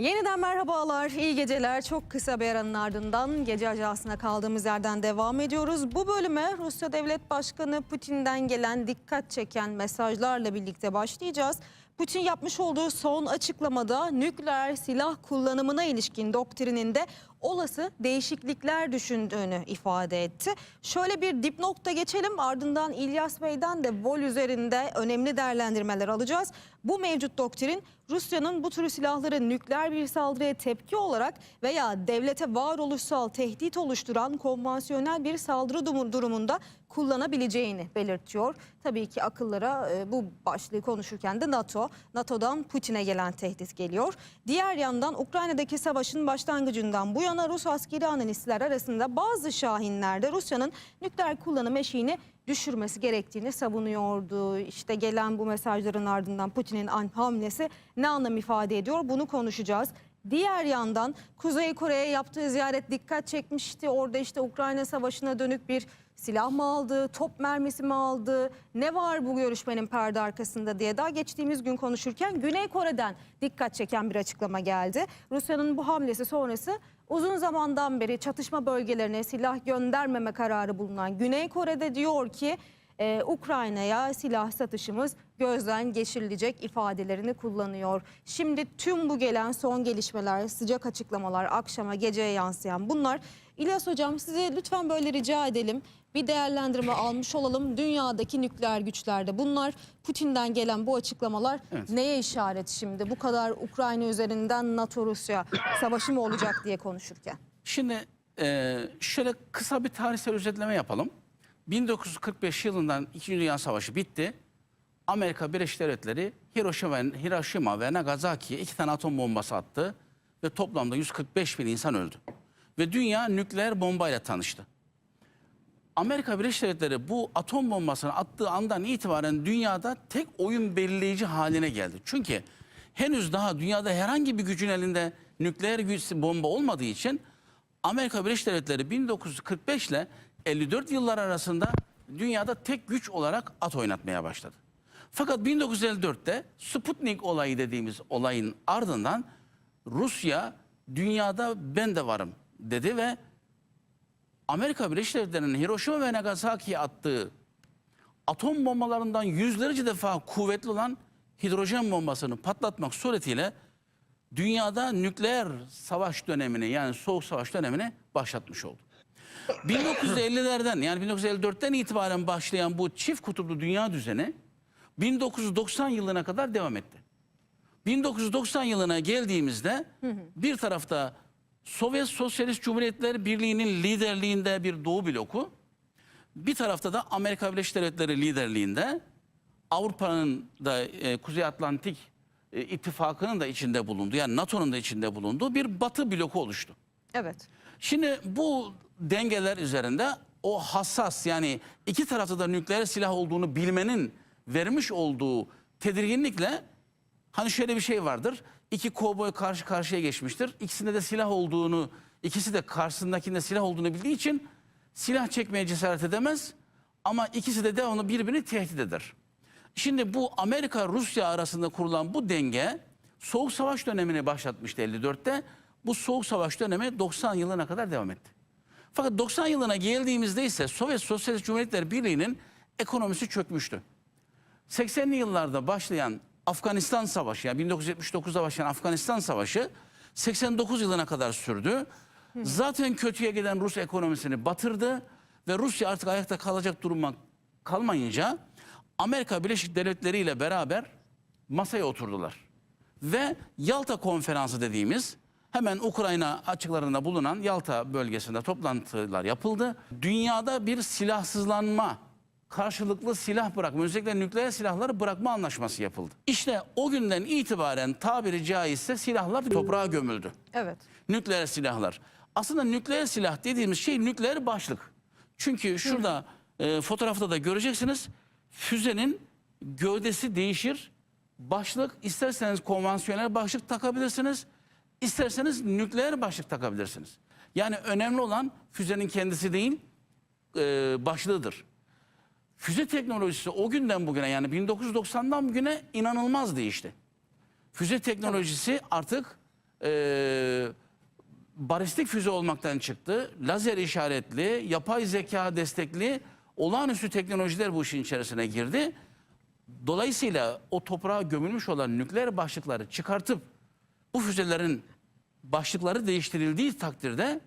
Yeniden merhabalar, iyi geceler. Çok kısa bir aranın ardından gece ajansına kaldığımız yerden devam ediyoruz. Bu bölüme Rusya Devlet Başkanı Putin'den gelen dikkat çeken mesajlarla birlikte başlayacağız. Putin yapmış olduğu son açıklamada nükleer silah kullanımına ilişkin doktrininde olası değişiklikler düşündüğünü ifade etti. Şöyle bir dipnokta geçelim ardından İlyas Bey'den de Vol üzerinde önemli değerlendirmeler alacağız. Bu mevcut doktrin Rusya'nın bu tür silahları nükleer bir saldırıya tepki olarak veya devlete varoluşsal tehdit oluşturan konvansiyonel bir saldırı durum- durumunda kullanabileceğini belirtiyor. Tabii ki akıllara e, bu başlığı konuşurken de NATO, NATO'dan Putin'e gelen tehdit geliyor. Diğer yandan Ukrayna'daki savaşın başlangıcından bu yana Rus askeri analistler arasında bazı şahinlerde Rusya'nın nükleer kullanım eşiğini düşürmesi gerektiğini savunuyordu. İşte gelen bu mesajların ardından Putin'in hamlesi ne anlam ifade ediyor bunu konuşacağız. Diğer yandan Kuzey Kore'ye yaptığı ziyaret dikkat çekmişti. Orada işte Ukrayna Savaşı'na dönük bir silah mı aldı, top mermisi mi aldı, ne var bu görüşmenin perde arkasında diye daha geçtiğimiz gün konuşurken Güney Kore'den dikkat çeken bir açıklama geldi. Rusya'nın bu hamlesi sonrası uzun zamandan beri çatışma bölgelerine silah göndermeme kararı bulunan Güney Kore'de diyor ki e, Ukrayna'ya silah satışımız gözden geçirilecek ifadelerini kullanıyor. Şimdi tüm bu gelen son gelişmeler, sıcak açıklamalar, akşama geceye yansıyan bunlar. İlyas Hocam size lütfen böyle rica edelim. Bir değerlendirme almış olalım. Dünyadaki nükleer güçlerde bunlar Putin'den gelen bu açıklamalar Evet. neye işaret şimdi? Bu kadar Ukrayna üzerinden NATO-Rusya savaşı mı olacak diye konuşurken. Şimdi e, şöyle kısa bir tarihsel özetleme yapalım. 1945 yılından İkinci Dünya Savaşı bitti. Amerika Birleşik Devletleri Hiroşima Hiroşima ve Nagasaki'ye iki tane atom bombası attı. Ve toplamda 145 bin insan öldü. Ve dünya nükleer bombayla tanıştı. Amerika Birleşik Devletleri bu atom bombasını attığı andan itibaren dünyada tek oyun belirleyici haline geldi. Çünkü henüz daha dünyada herhangi bir gücün elinde nükleer güç bomba olmadığı için Amerika Birleşik Devletleri 1945 ile 54 yıllar arasında dünyada tek güç olarak at oynatmaya başladı. Fakat 1954'te Sputnik olayı dediğimiz olayın ardından Rusya dünyada ben de varım dedi ve Amerika Birleşik Devletleri'nin Hiroşima ve Nagasaki'ye attığı atom bombalarından yüzlerce defa kuvvetli olan hidrojen bombasını patlatmak suretiyle dünyada nükleer savaş dönemini yani soğuk savaş dönemini başlatmış oldu. 1950'lerden yani 1954'ten itibaren başlayan bu çift kutuplu dünya düzeni 1990 yılına kadar devam etti. 1990 yılına geldiğimizde bir tarafta Sovyet Sosyalist Cumhuriyetler Birliği'nin liderliğinde bir Doğu bloku, bir tarafta da Amerika Birleşik Devletleri liderliğinde Avrupa'nın da e, Kuzey Atlantik e, ittifakının da içinde bulunduğu yani NATO'nun da içinde bulunduğu bir Batı bloku oluştu. Evet. Şimdi bu dengeler üzerinde o hassas yani iki tarafta da nükleer silah olduğunu bilmenin vermiş olduğu tedirginlikle hani şöyle bir şey vardır. İki kovboy karşı karşıya geçmiştir. İkisinde de silah olduğunu, ikisi de karşısındakinde silah olduğunu bildiği için silah çekmeye cesaret edemez. Ama ikisi de devamlı birbirini tehdit eder. Şimdi bu Amerika-Rusya arasında kurulan bu denge Soğuk Savaş dönemini başlatmıştı 54'te. Bu Soğuk Savaş dönemi 90 yılına kadar devam etti. Fakat 90 yılına geldiğimizde ise Sovyet Sosyalist Cumhuriyetler Birliği'nin ekonomisi çökmüştü. 80'li yıllarda başlayan Afganistan Savaşı yani 1979'da başlayan Afganistan Savaşı 89 yılına kadar sürdü. Zaten kötüye giden Rus ekonomisini batırdı ve Rusya artık ayakta kalacak duruma kalmayınca Amerika Birleşik Devletleri ile beraber masaya oturdular. Ve Yalta Konferansı dediğimiz hemen Ukrayna açıklarında bulunan Yalta bölgesinde toplantılar yapıldı. Dünyada bir silahsızlanma, karşılıklı silah bırakma, özellikle nükleer silahları bırakma anlaşması yapıldı. İşte o günden itibaren tabiri caizse silahlar toprağa gömüldü. Evet. Nükleer silahlar. Aslında nükleer silah dediğimiz şey nükleer başlık. Çünkü şurada e, fotoğrafta da göreceksiniz. Füzenin gövdesi değişir. Başlık isterseniz konvansiyonel başlık takabilirsiniz. İsterseniz nükleer başlık takabilirsiniz. Yani önemli olan füzenin kendisi değil e, başlığıdır. Füze teknolojisi o günden bugüne yani 1990'dan bugüne inanılmaz değişti. Füze teknolojisi artık e, balistik füze olmaktan çıktı. Lazer işaretli, yapay zeka destekli olağanüstü teknolojiler bu işin içerisine girdi. Dolayısıyla o toprağa gömülmüş olan nükleer başlıkları çıkartıp bu füzelerin başlıkları değiştirildiği takdirde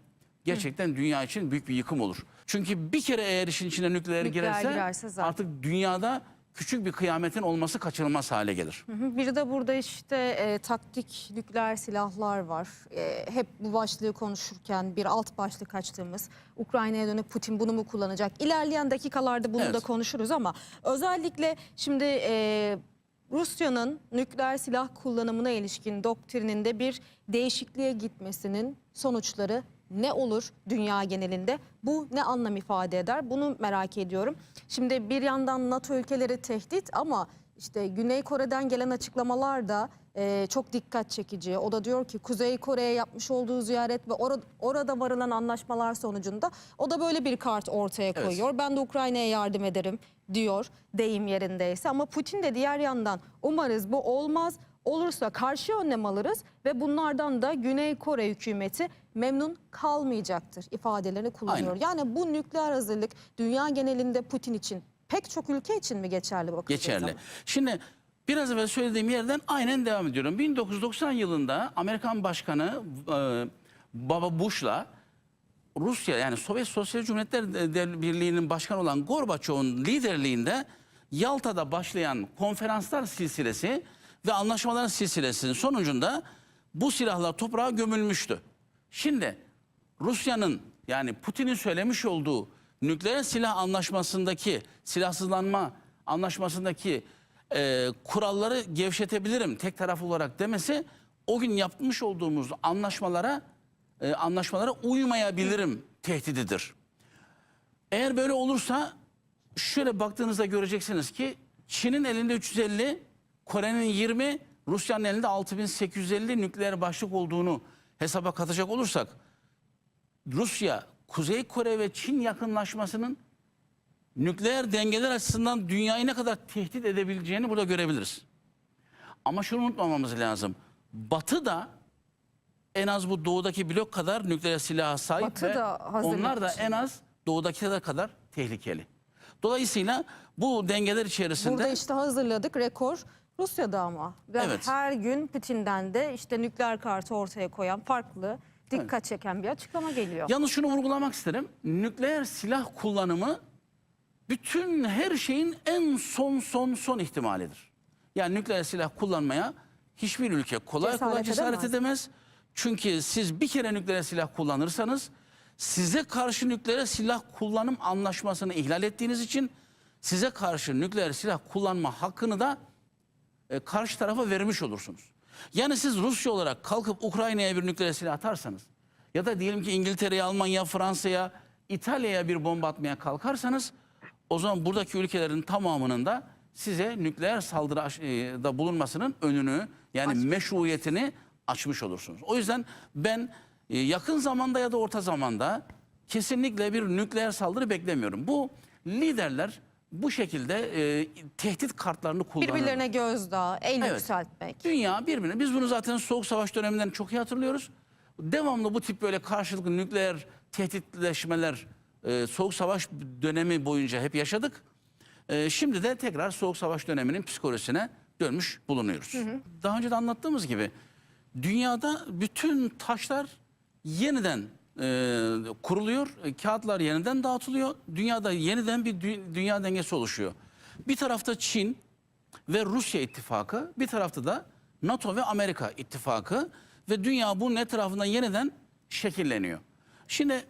gerçekten dünya için büyük bir yıkım olur. Çünkü bir kere eğer işin içine nükleer, Nükleer girerse, girerse zaten. artık dünyada küçük bir kıyametin olması kaçınılmaz hale gelir. Hı hı. Bir de burada işte e, taktik nükleer silahlar var. E, hep bu başlığı konuşurken bir alt başlık açtığımız Ukrayna'ya dönük Putin bunu mu kullanacak? İlerleyen dakikalarda bunu Evet. da konuşuruz ama özellikle şimdi e, Rusya'nın nükleer silah kullanımına ilişkin doktrininde bir değişikliğe gitmesinin sonuçları ne olur dünya genelinde? Bu ne anlam ifade eder? Bunu merak ediyorum. Şimdi bir yandan NATO ülkeleri tehdit ama işte Güney Kore'den gelen açıklamalar da e, çok dikkat çekici. O da diyor ki Kuzey Kore'ye yapmış olduğu ziyaret ve orada, orada varılan anlaşmalar sonucunda o da böyle bir kart ortaya Evet. koyuyor. Ben de Ukrayna'ya yardım ederim diyor deyim yerindeyse. Ama Putin de diğer yandan umarız bu olmaz. Olursa karşı önlem alırız ve bunlardan da Güney Kore hükümeti memnun kalmayacaktır ifadelerini kullanıyor. Yani bu nükleer hazırlık dünya genelinde Putin için pek çok ülke için mi geçerli bakıldığı Geçerli. zaman? Şimdi biraz evvel söylediğim yerden aynen devam ediyorum. 1990 yılında Amerikan Başkanı e, Baba Bush'la Rusya yani Sovyet Sosyal Cumhuriyetler Birliği'nin başkanı olan Gorbaçov'un liderliğinde Yalta'da başlayan konferanslar silsilesi ve anlaşmaların silsilesinin sonucunda bu silahlar toprağa gömülmüştü. Şimdi Rusya'nın yani Putin'in söylemiş olduğu nükleer silah anlaşmasındaki silahsızlanma anlaşmasındaki e, kuralları gevşetebilirim tek taraflı olarak demesi o gün yapmış olduğumuz anlaşmalara e, anlaşmalara uymayabilirim tehdididir. Eğer böyle olursa şöyle baktığınızda göreceksiniz ki Çin'in elinde 350, Kore'nin 20, Rusya'nın elinde 6850 nükleer başlık olduğunu hesaba katacak olursak Rusya, Kuzey Kore ve Çin yakınlaşmasının nükleer dengeler açısından dünyayı ne kadar tehdit edebileceğini burada görebiliriz. Ama şunu unutmamamız lazım. Batı da en az bu doğudaki blok kadar nükleer silaha sahip Batı ve da onlar da en az doğudakiler kadar tehlikeli. Dolayısıyla bu dengeler içerisinde Burada işte hazırladık rekor Rusya'da ama. Ve Evet. her gün Putin'den de işte nükleer kartı ortaya koyan farklı dikkat çeken bir açıklama geliyor. Yalnız şunu vurgulamak isterim. Nükleer silah kullanımı bütün her şeyin en son son son ihtimalidir. Yani nükleer silah kullanmaya hiçbir ülke kolay Cesaret kolay cesaret edemez. edemez. Çünkü siz bir kere nükleer silah kullanırsanız size karşı nükleer silah kullanım anlaşmasını ihlal ettiğiniz için size karşı nükleer silah kullanma hakkını da e, karşı tarafa vermiş olursunuz. Yani siz Rusya olarak kalkıp Ukrayna'ya bir nükleer silah atarsanız ya da diyelim ki İngiltere'ye, Almanya, Fransa'ya, İtalya'ya bir bomba atmaya kalkarsanız o zaman buradaki ülkelerin tamamının da size nükleer saldırıda bulunmasının önünü yani meşruiyetini açmış olursunuz. O yüzden ben e, yakın zamanda ya da orta zamanda kesinlikle bir nükleer saldırı beklemiyorum. Bu liderler bu şekilde e, tehdit kartlarını kullanırlar. Birbirlerine gözdağı, el Evet. yükseltmek. Dünya birbirine. Biz bunu zaten Soğuk Savaş döneminden çok iyi hatırlıyoruz. Devamlı bu tip böyle karşılıklı nükleer tehditleşmeler e, Soğuk Savaş dönemi boyunca hep yaşadık. E, şimdi de tekrar Soğuk Savaş döneminin psikolojisine dönmüş bulunuyoruz. Daha önce de anlattığımız gibi dünyada bütün taşlar yeniden e, kuruluyor, e, kağıtlar yeniden dağıtılıyor. Dünyada yeniden bir dü- dünya dengesi oluşuyor. Bir tarafta Çin, ve Rusya ittifakı bir tarafta da NATO ve Amerika ittifakı ve dünya bunun etrafından yeniden şekilleniyor. Şimdi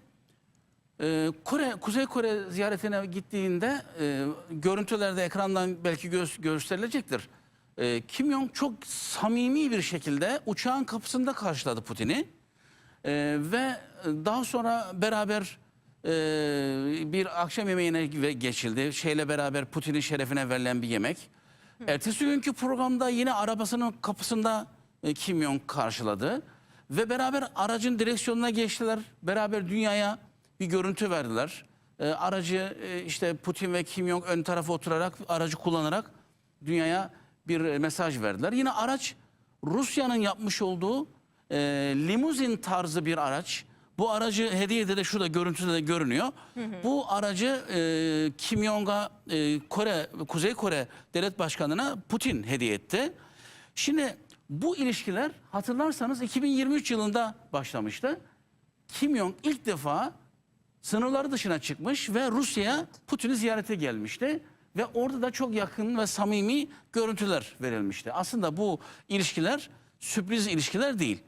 e, Kore Kuzey Kore ziyaretine gittiğinde e, görüntülerde ekrandan belki gö- gösterilecektir. E, Kim Jong çok samimi bir şekilde uçağın kapısında karşıladı Putin'i. E, ve daha sonra beraber e, bir akşam yemeğine geçildi. Şeyle beraber Putin'in şerefine verilen bir yemek. Ertesi günkü programda yine arabasının kapısında e, Kim Jong karşıladı. Ve beraber aracın direksiyonuna geçtiler. Beraber dünyaya bir görüntü verdiler. E, aracı e, işte Putin ve Kim Jong ön tarafa oturarak aracı kullanarak dünyaya bir e, mesaj verdiler. Yine araç Rusya'nın yapmış olduğu e, limuzin tarzı bir araç. Bu aracı hediyede de şurada görüntüde de görünüyor. Bu aracı e, Kim Jong'a e, Kore Kuzey Kore Devlet Başkanı'na Putin hediye etti. Şimdi bu ilişkiler hatırlarsanız 2023 yılında başlamıştı. Kim Jong ilk defa sınırları dışına çıkmış ve Rusya'ya Putin'i ziyarete gelmişti. Ve orada da çok yakın ve samimi görüntüler verilmişti. Aslında bu ilişkiler sürpriz ilişkiler değil.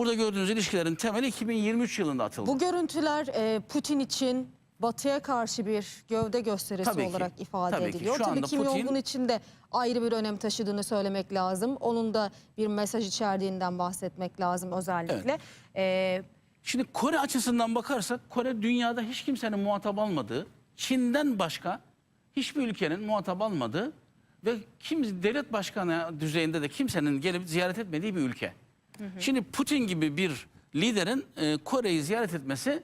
Burada gördüğünüz ilişkilerin temeli 2023 yılında atıldı. Bu görüntüler e, Putin için Batı'ya karşı bir gövde gösterisi Tabii ki, olarak ifade tabii ki. ediliyor. Şu Tabii anda Kim Putin- Jong-un için de ayrı bir önem taşıdığını söylemek lazım. Onun da bir mesaj içerdiğinden bahsetmek lazım özellikle. E, Şimdi Kore açısından bakarsak Kore dünyada hiç kimsenin muhatap almadığı, Çin'den başka hiçbir ülkenin muhatap almadığı ve kim devlet başkanı düzeyinde de kimsenin gelip ziyaret etmediği bir ülke. Şimdi Putin gibi bir liderin e, Kore'yi ziyaret etmesi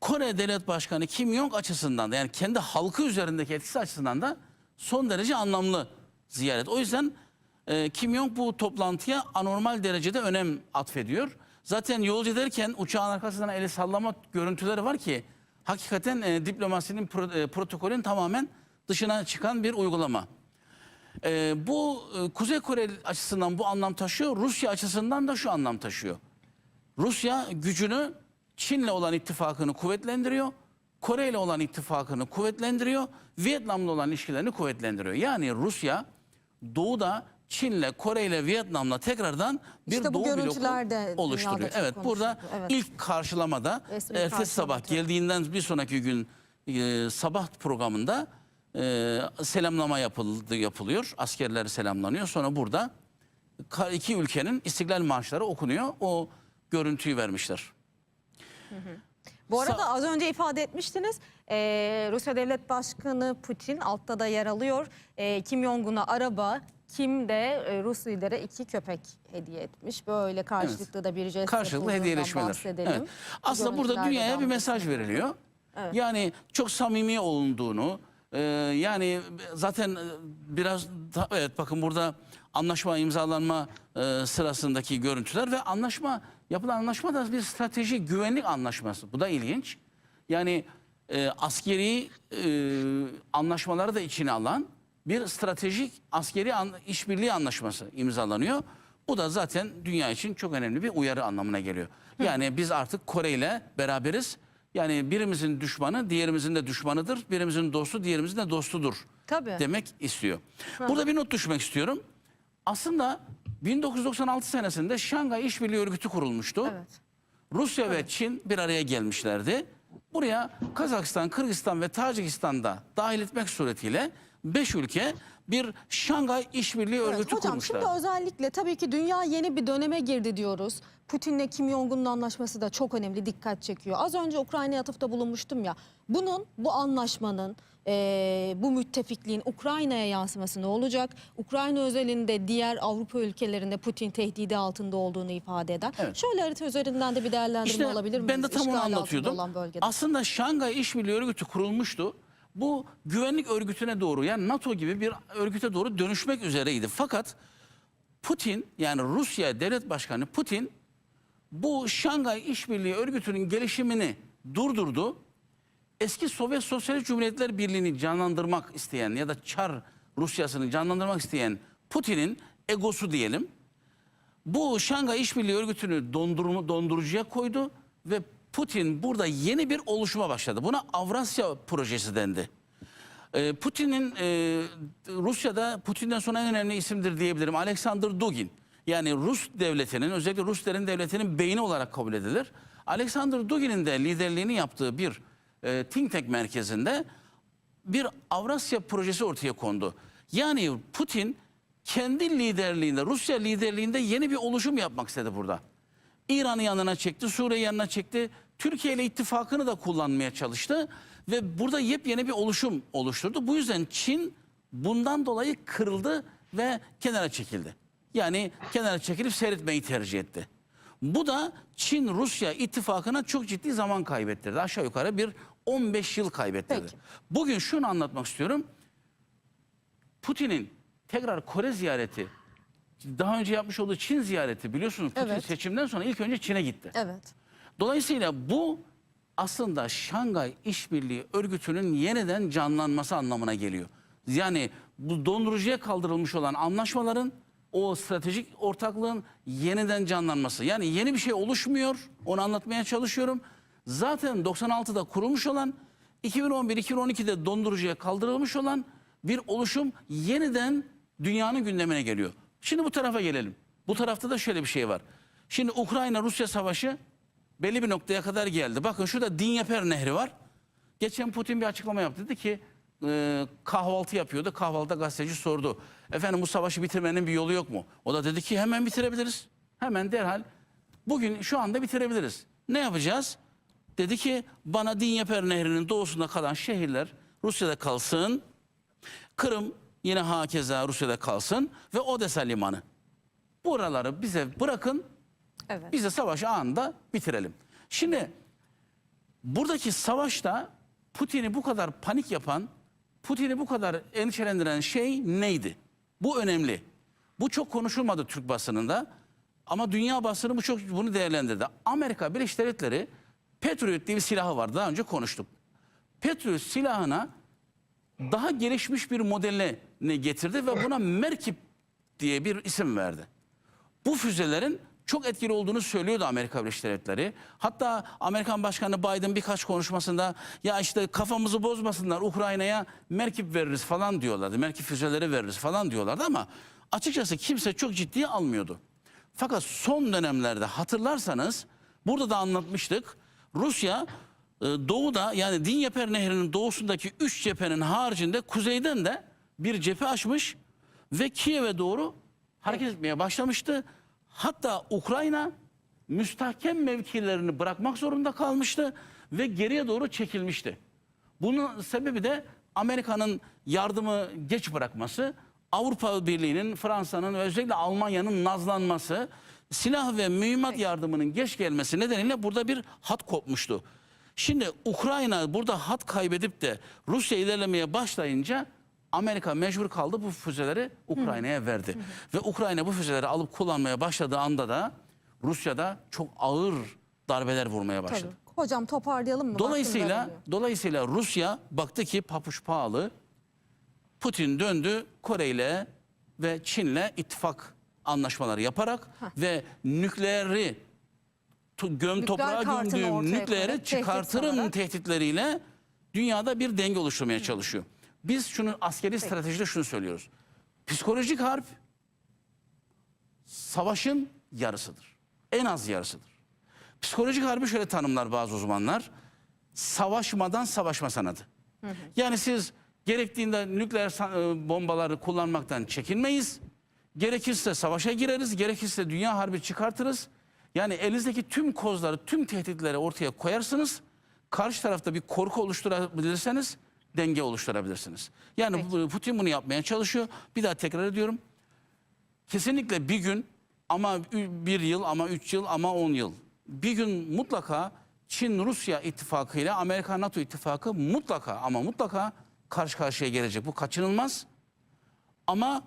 Kore Devlet Başkanı Kim Jong açısından da yani kendi halkı üzerindeki etkisi açısından da son derece anlamlı ziyaret. O yüzden e, Kim Jong bu toplantıya anormal derecede önem atfediyor. Zaten yolcu ederken uçağın arkasından eli sallama görüntüleri var ki hakikaten e, diplomasinin pro- e, protokolün tamamen dışına çıkan bir uygulama. E, bu e, Kuzey Kore açısından bu anlam taşıyor. Rusya açısından da şu anlam taşıyor. Rusya gücünü Çin'le olan ittifakını kuvvetlendiriyor. Kore ile olan ittifakını kuvvetlendiriyor. Vietnam'la olan ilişkilerini kuvvetlendiriyor. Yani Rusya doğuda Çin'le, Kore ile Vietnam'la tekrardan bir İşte doğu bloku oluşturuyor. Evet burada. Evet. ilk karşılamada Resmi ertesi sabah geldiğinden bir sonraki gün e, sabah programında e, selamlama yapıldı yapılıyor. Askerler selamlanıyor. Sonra burada iki ülkenin istiklal marşları okunuyor. O görüntüyü vermişler. Bu arada Sa- az önce ifade etmiştiniz. e, Rusya Devlet Başkanı Putin altta da yer alıyor. E, Kim Jong-un'a araba, Kim de e, Rus lidere iki köpek hediye etmiş. Böyle karşılıklı da bir jest Karşılıklı hediyeleşmeler. Evet. Aslında burada dünyaya bir mesaj veriliyor. Yani çok samimi olunduğunu, e, yani zaten e, biraz evet bakın burada anlaşma imzalanma e, sırasındaki görüntüler ve anlaşma yapılan anlaşma da bir strateji güvenlik anlaşması. Bu da ilginç. Yani e, askeri e, anlaşmaları da içine alan bir stratejik askeri an, işbirliği anlaşması imzalanıyor. Bu da zaten dünya için çok önemli bir uyarı anlamına geliyor. Yani biz artık Kore ile beraberiz. Yani birimizin düşmanı diğerimizin de düşmanıdır. Birimizin dostu diğerimizin de dostudur. Tabii. Demek istiyor. Burada bir not düşmek istiyorum. Aslında 1996 senesinde Şangay İşbirliği Örgütü kurulmuştu. Evet. Rusya ve Çin bir araya gelmişlerdi. Buraya Kazakistan, Kırgızistan ve Tacikistan'da dahil etmek suretiyle 5 ülke bir Şangay İşbirliği Evet, Örgütü hocam kurmuşlar. şimdi özellikle tabii ki dünya yeni bir döneme girdi diyoruz. Putin'le Kim Jong-un'un anlaşması da çok önemli dikkat çekiyor. Az önce Ukrayna'ya atıfta bulunmuştum ya. Bunun bu anlaşmanın eee, bu müttefikliğin Ukrayna'ya yansıması ne olacak? Ukrayna özelinde diğer Avrupa ülkelerinde Putin tehdidi altında olduğunu ifade eder. Evet. Şöyle harita üzerinden de bir değerlendirme İşte alabilir miyiz? ben de tam onu İşgal anlatıyordum. Aslında Şangay İşbirliği Örgütü kurulmuştu. Bu güvenlik örgütüne doğru yani NATO gibi bir örgüte doğru dönüşmek üzereydi. Fakat Putin yani Rusya Devlet Başkanı Putin bu Şangay İşbirliği Örgütü'nün gelişimini durdurdu. Eski Sovyet Sosyalist Cumhuriyetler Birliği'ni canlandırmak isteyen ya da Çar Rusyası'nı canlandırmak isteyen Putin'in egosu diyelim. Bu Şangay İşbirliği Örgütü'nü dondurucuya koydu ve Putin burada yeni bir oluşuma başladı. Buna Avrasya Projesi dendi. Ee, Putin'in e, Rusya'da Putin'den sonra en önemli isimdir diyebilirim. Alexander Dugin. Yani Rus devletinin özellikle Rusların devletinin beyni olarak kabul edilir. Alexander Dugin'in de liderliğini yaptığı bir e, think tank merkezinde bir Avrasya projesi ortaya kondu. Yani Putin kendi liderliğinde, Rusya liderliğinde yeni bir oluşum yapmak istedi burada. İran'ı yanına çekti, Suriye yanına çekti. Türkiye ile ittifakını da kullanmaya çalıştı ve burada yepyeni bir oluşum oluşturdu. Bu yüzden Çin bundan dolayı kırıldı ve kenara çekildi. Yani kenara çekilip seyretmeyi tercih etti. Bu da Çin-Rusya ittifakına çok ciddi zaman kaybettirdi. Aşağı yukarı bir 15 yıl kaybettirdi. Peki. Bugün şunu anlatmak istiyorum. Putin'in tekrar Kore ziyareti daha önce yapmış olduğu Çin ziyareti biliyorsunuz Putin Evet. seçimden sonra ilk önce Çin'e gitti. Evet. Dolayısıyla bu aslında Şangay İşbirliği Örgütü'nün yeniden canlanması anlamına geliyor. Yani bu dondurucuya kaldırılmış olan anlaşmaların o stratejik ortaklığın yeniden canlanması. Yani yeni bir şey oluşmuyor. Onu anlatmaya çalışıyorum. Zaten 96'da kurulmuş olan 2011-2012'de dondurucuya kaldırılmış olan bir oluşum yeniden dünyanın gündemine geliyor. Şimdi bu tarafa gelelim. Bu tarafta da şöyle bir şey var. Şimdi Ukrayna-Rusya savaşı belli bir noktaya kadar geldi. Bakın şurada Dinyeper Nehri var. Geçen Putin bir açıklama yaptı. Dedi ki e, kahvaltı yapıyordu. Kahvaltıda gazeteci sordu. Efendim bu savaşı bitirmenin bir yolu yok mu? O da dedi ki hemen bitirebiliriz. Hemen derhal bugün şu anda bitirebiliriz. Ne yapacağız? Dedi ki bana Dinyeper Nehri'nin doğusunda kalan şehirler Rusya'da kalsın. Kırım yine hakeza Rusya'da kalsın ve Odessa limanı. Buraları bize bırakın Evet. biz de savaşı anında bitirelim. Şimdi buradaki savaşta Putin'i bu kadar panik yapan, Putin'i bu kadar endişelendiren şey neydi? Bu önemli. Bu çok konuşulmadı Türk basınında ama dünya basını bu çok bunu değerlendirdi. Amerika Birleşik Devletleri Patriot diye bir silahı var. Daha önce konuştuk. Patriot silahına daha gelişmiş bir modelini getirdi ve buna Merkip diye bir isim verdi bu füzelerin çok etkili olduğunu söylüyordu Amerika Birleşik Devletleri. Hatta Amerikan Başkanı Biden birkaç konuşmasında ya işte kafamızı bozmasınlar Ukrayna'ya merkip veririz falan diyorlardı. Merkip füzeleri veririz falan diyorlardı ama açıkçası kimse çok ciddiye almıyordu. Fakat son dönemlerde hatırlarsanız burada da anlatmıştık. Rusya e, doğuda yani Dinyeper Nehri'nin doğusundaki üç cephenin haricinde kuzeyden de bir cephe açmış ve Kiev'e doğru hareket etmeye başlamıştı. Hatta Ukrayna müstahkem mevkilerini bırakmak zorunda kalmıştı ve geriye doğru çekilmişti. Bunun sebebi de Amerika'nın yardımı geç bırakması, Avrupa Birliği'nin, Fransa'nın özellikle Almanya'nın nazlanması, silah ve mühimmat yardımının geç gelmesi nedeniyle burada bir hat kopmuştu. Şimdi Ukrayna burada hat kaybedip de Rusya ilerlemeye başlayınca Amerika mecbur kaldı bu füzeleri Ukrayna'ya verdi. Ve Ukrayna bu füzeleri alıp kullanmaya başladığı anda da Rusya'da çok ağır darbeler vurmaya başladı. Tabii. Hocam toparlayalım mı? Dolayısıyla dolayısıyla Rusya baktı ki papuç pahalı. Putin döndü Kore ile ve Çin'le ittifak anlaşmaları yaparak ve nükleeri göm Nükleer toprağa gömdüğüm nükleeri koyarak, tehdit çıkartırım sanarak. tehditleriyle dünyada bir denge oluşturmaya çalışıyor. Biz şunu askeri stratejide şunu söylüyoruz. Psikolojik harp savaşın yarısıdır. En az yarısıdır. Psikolojik harbi şöyle tanımlar bazı uzmanlar. Savaşmadan savaşma sanatı. Yani siz gerektiğinde nükleer e, bombaları kullanmaktan çekinmeyiz. Gerekirse savaşa gireriz, gerekirse dünya harbi çıkartırız. Yani elinizdeki tüm kozları, tüm tehditleri ortaya koyarsınız. Karşı tarafta bir korku oluşturabilirseniz denge oluşturabilirsiniz. Yani bu- Putin bunu yapmaya çalışıyor. Bir daha tekrar ediyorum. Kesinlikle bir gün ama bir yıl ama üç yıl ama on yıl. Bir gün mutlaka Çin-Rusya ittifakı ile Amerika-NATO ittifakı mutlaka ama mutlaka karşı karşıya gelecek. Bu kaçınılmaz. Ama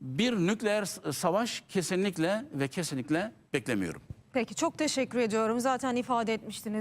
bir nükleer savaş kesinlikle ve kesinlikle beklemiyorum. Peki çok teşekkür ediyorum. Zaten ifade etmiştiniz.